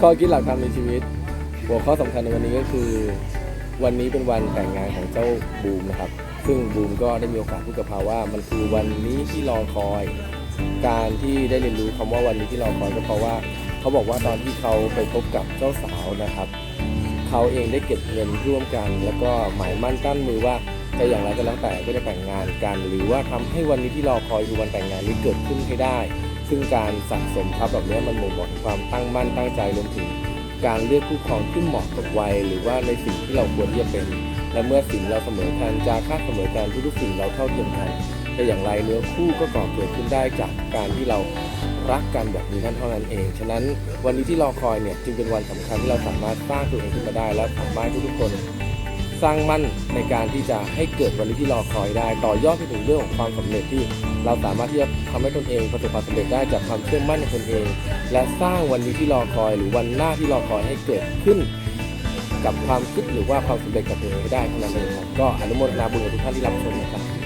ข้อคิดหลักทำในชีวิต หัวข้อสำคัญในวันนี้ก็คือ วันนี้เป็นวันแต่งงานของเจ้าบูมนะครับ ซึ่งบูมก็ได้มีโอกาสพูดกับเขาว่ามันคือวันนี้ที่รอคอย การที่ได้เรียนรู้คำว่าวันนี้ที่รอคอยก็เพราะว่าเขาบอกว่าตอนที่เขาไปพบกับเจ้าสาวนะครับเขาเองได้เก็บเงินร่วมกัน แล้วก็หมายมั่นตั้นมือว่าจะอย่างไรก็แล้วแต่ก็จะแต่งงานกัน หรือว่าทำให้วันนี้ที่รอคอยคือวันแต่งงานนี้เกิดขึ้นให้ได้ ซึ่งการสะสมทรัพย์แบบนี้มันบ่งบอกความตั้งมั่นตั้งใจรวมถึงการเลือกคู่ครองที่เหมาะกับวัยหรือว่าในสิ่งที่เราควรที่จะเป็น และเมื่อสิ่งเราเสมอกันจาค่าเสมอกันทุกๆสิ่งเราเท่าเทียมกันแต่อย่างไรเนื้อคู่ก็ก่อเกิดขึ้นได้จากการที่เรารักกันแบบนี้นั่นเท่านั้นเอง ฉะนั้นวันนี้ที่รอคอยเนี่ยจึงเป็นวันสำคัญที่เราสามารถสร้างตัวเองขึ้นมาได้ และสามารถทุกๆคน สร้างมั่นในการที่จะให้เกิดวันนี้ที่รอคอยได้ ต่อยอดไปถึงเรื่องของความสำเร็จที่เราสามารถที่จะทำให้ตนเองประสบความสำเร็จได้จากความเชื่อมั่นในตนเอง และสร้างวันนี้ที่รอคอย หรือวันหน้าที่รอคอยให้เกิดขึ้น กับความคิดหรือว่าความสำเร็จกับตัวเองได้เท่านั้นเองครับก็อนุโมทนาบุญกับทุกท่านที่รับชมนะครับ